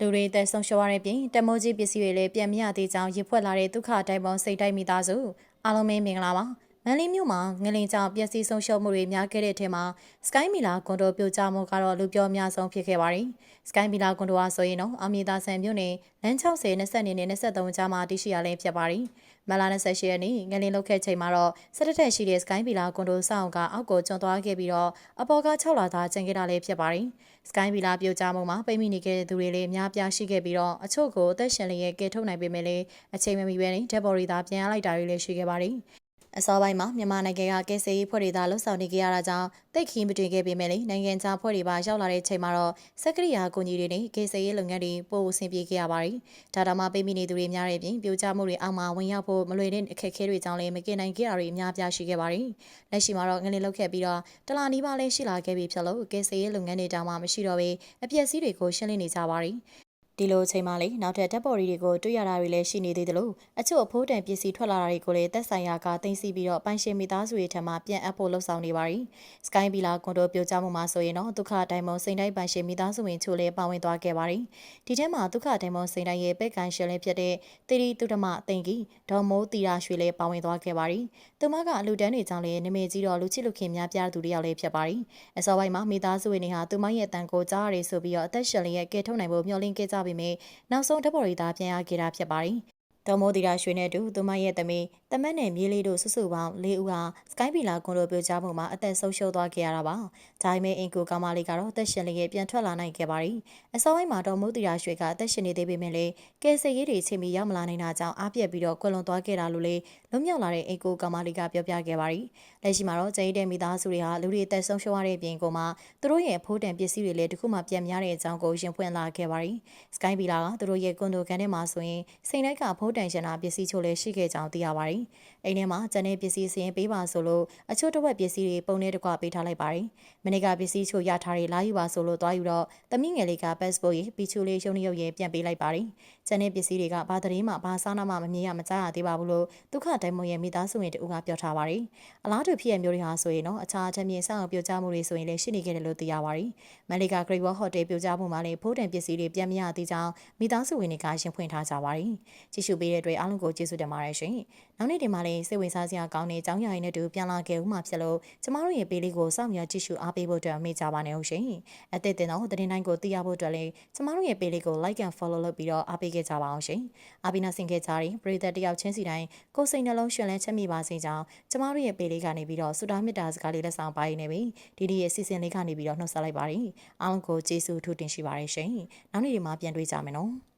လူတွေအသက်ဆုံးရှုံးရတဲ့ပြင်တမိုးကြီးပစ္စည်းတွေလည်းပြန်မရသေးကြောင်းရစ်ဖွက်လာတဲ့ဒုက္ခတိုင်းပုံစိတ်တိုင်းမိသားစုအားလုံးပဲမင်္ဂလာပါ မန်လေးမြို့မှာငလင်ကြောင်ပျက်စီးဆုံးရှုံးမှုတွေများခဲ့တဲ့ထက်မှာ Sky Mila ကွန်ဒိုပြိုကျမှုကတော့လူပြောအများဆုံးဖြစ်ခဲ့ပါတယ်။ Sky Mila ကွန်ဒိုအားဆိုရင်တော့အမီတာဆန်မြို့နယ်လမ်း60 20နဲ့23ကြားမှာတရှိရလဲဖြစ်ပါတယ်။မလာ28ရက်နေ့ငလင်လောက်ခဲ့ချိန်မှာတော့စစ်တပ်ထက်ရှိတဲ့ Sky Mila ကွန်ဒိုစောင့်ကအောက်ကိုကျွံသွားခဲ့ပြီးတော့အပေါ်က6လာသားကျန်ခဲ့တာလည်းဖြစ်ပါတယ်။ Sky Mila ပြိုကျမှုမှာပိတ်မိနေခဲ့တဲ့သူတွေလည်းအများပြားရှိခဲ့ပြီးတော့အချို့ကိုအသက်ရှင်လျက်ကယ်ထုတ်နိုင်ပေမဲ့လည်းအချိန်မမီပဲနဲ့ဓာတ်ပေါ်ရီသားပြန်ရလိုက်တာတွေလည်းရှိခဲ့ပါတယ်။ အစောပိုင်းမှာမြန်မာနိုင်ငံကကယ်ဆယ်ရေးဖွဲ့တွေသာလှုပ်ဆောင်နေကြရတာကြောင့်တိတ်ခီးမတွေ့ခဲ့ပေမဲ့လည်းနိုင်ငံခြားဖွဲ့တွေပါရောက်လာတဲ့ချိန်မှာတော့စက်ကရိယာအကူအညီတွေနဲ့ကယ်ဆယ်ရေးလုပ်ငန်းတွေပို့အဆင်ပြေခဲ့ရပါတယ်။ဒါတောင်မှပိတ်မိနေသူတွေများတဲ့အပြင်ပြိုကျမှုတွေအောက်မှာဝင်ရောက်ဖို့မလွယ်တဲ့အခက်အခဲတွေကြောင့်လည်းမကင်နိုင်ခဲ့တာတွေအများပြားရှိခဲ့ပါတယ်။လက်ရှိမှာတော့ငလင်လုတ်ခဲ့ပြီးတော့တလာနီးပါးလည်းရှိလာခဲ့ပြီဖြစ်လို့ကယ်ဆယ်ရေးလုပ်ငန်းတွေတောင်မှမရှိတော့ဘဲအပျက်စီးတွေကိုရှင်းလင်းနေကြပါတယ်။ ဒီလိုအချိန်မှလေနောက်ထပ်ဓာတ်ပေါ်ရီတွေကိုတွေ့ရတာတွေလည်းရှိနေသေးတယ်လို့အချို့အဖိုးတန်ပစ္စည်းထွက်လာတာတွေကိုလည်းသက်ဆိုင်ရာကသိသိပြီးတော့ပိုင်ရှင်မိသားစုတွေထံမှပြန်အပ်ဖို့လှုံ့ဆော်နေပါပြီ။ Sky Villa ကွန်ဒိုပြိုကျမှုမှာဆိုရင်တော့ဒုက္ခဒိုင်မွန်စိန်တိုင်းပိုင်ရှင်မိသားစုဝင်ချို့လည်းပါဝင်သွားခဲ့ပါပြီ။ဒီထဲမှာဒုက္ခဒိုင်မွန်စိန်တိုင်းရဲ့ပဲ့ကန်ရှင်လည်းဖြစ်တဲ့တီရီတုဒမတင်ကြီးဒေါ်မိုးတီရာရွှေလည်းပါဝင်သွားခဲ့ပါပြီ။သူမကအလူတန်းတွေကြောင့်လည်းနမေကြီးတော်လူချစ်လူခင်များပြားသူတယောက်လည်းဖြစ်ပါပြီ။အစောပိုင်းမှာမိသားစုဝင်တွေဟာသူမရဲ့အတန်ကိုကြားရတယ်ဆိုပြီးတော့အသက်ရှင်လျက်ကဲထုတ်နိုင်ဖို့မျှော်လင့်ခဲ့ကြပေမယ့်နောက်ဆုံးဓာတ်ပေါ်ရီသားပြန်ရခဲ့တာဖြစ်ပါတယ်။ဒေါ်မိုဒီရာရွှေနဲ့တူသူမရဲ့သမီး တမက်နဲ့မြေးလေးတို့စုစုပေါင်း၄ဦးဟာစကိုင်းပီလာကွန်လိုပြကြမှုမှာအသက်ဆုံးရှုံးသွားခဲ့ရတာပါ။ဒါပေမဲ့အင်ကိုကောင်မလေးကတော့အသက်ရှင်လျက်ပြန်ထွက်လာနိုင်ခဲ့ပါပြီ။အစောပိုင်းမှာဒေါ်မိုဒီရာရွှေကအသက်ရှင်နေသေးပေမဲ့လည်းကဲဆယ်ရေးတွေချိန်မီရောက်မလာနိုင်တာကြောင့်အားပြက်ပြီးတော့ကွယ်လွန်သွားခဲ့တာလို့လေလွတ်မြောက်လာတဲ့အင်ကိုကောင်မလေးကပြောပြခဲ့ပါရီ။လက်ရှိမှာတော့ကျိတဲ့မိသားစုတွေဟာလူတွေအသက်ဆုံးရှုံးရတဲ့အပြင်ကိုမှသူတို့ရဲ့အဖိုးတန်ပစ္စည်းတွေလည်းတခုမှပြန်များတဲ့အကြောင်းကိုရင်ဖွင့်လာခဲ့ပါရီ။ Sky Villa ကသူတို့ရဲ့ကွန်ဒိုကန်ထဲမှာဆိုရင်စိန်လိုက်ကဖိုးတန်ရှင်တာပစ္စည်းချို့လည်းရှိခဲ့ကြောင်းသိရပါရီ။အိမ်ထဲမှာကျန်တဲ့ပစ္စည်းစရင်ပေးပါဆိုလို့အချို့တစ်ဝက်ပစ္စည်းတွေပုံနဲ့တကွပေးထားလိုက်ပါရီ။မနေ့ကပစ္စည်းချို့ရထားတွေလာယူပါဆိုလို့သွားယူတော့သမီးငယ်လေးက passport ရေးပီချူလေးရုံးရုပ်ရေးပြန်ပေးလိုက်ပါရီ။ကျန်တဲ့ပစ္စည်းတွေကဘာသတင်းမှဘာစားနာမှမမြင်ရမကြားရသေးပါဘူးလို့ဒုက္ခတိုင်မွန်ရဲ့မိသားစုဝင်တူကပြောထားပါရီ။အလားတူဖြစ်ရမျိုးတွေဟာဆိုရင်တော့အခြားအထက်မြင့်ဆောင်ပြကြမှုတွေဆိုရင်လည်းရှိနေခဲ့တယ်လို့သိရပါရီ။မလေးက Great Wall Hotel ပြကြမှုမှာလည်းဖိုးတန်ပစ္စည်းတွေပြန်မရသေးကြောင်းမိသားစုဝင်တွေကရှင်းဖွင့်ထားကြပါရီ။ကြည့်ရှုပေးတဲ့အတွက်အားလုံးကိုကျေးဇူးတင်ပါတယ်ရှင်။ နောက်နေ့ဒီမှာလည်းစိတ်ဝင်စားစရာကောင်းတဲ့အကြောင်းအရာတွေနဲ့တူပြန်လာခဲ့ဦးမှာဖြစ်လို့ကျမတို့ရဲ့ပေးလေးကိုစောင့်မျှော်ကြည့်ရှုအားပေးဖို့အတွက်မေ့ကြပါနဲ့ဟုတ်ရှင်။အသစ်တင်တော့သတင်းတိုင်းကိုသိရဖို့အတွက်လည်းကျမတို့ရဲ့ပေးလေးကို like and follow လုပ်ပြီးတော့အားပေးခဲ့ကြပါအောင်ရှင်။အားပေးနာဆင်ခဲ့ကြတဲ့ပရိသတ်တယောက်ချင်းစီတိုင်းကိုယ်စိတ်နှလုံးရှင်လန်းချက်မိပါစေကြောင်းကျမတို့ရဲ့ပေးလေးကနေပြီးတော့ဆုတောင်းမေတ္တာစကားလေးလက်ဆောင်ပါရနေပြီ။ဒီဒီရဲ့စီစဉ်လေးကနေပြီးတော့နှုတ်ဆက်လိုက်ပါရစေ။အားလုံးကိုကျေးဇူးထူးတင်ရှိပါတယ်ရှင်။နောက်နေ့ဒီမှာပြန်တွေ့ကြမယ်နော်။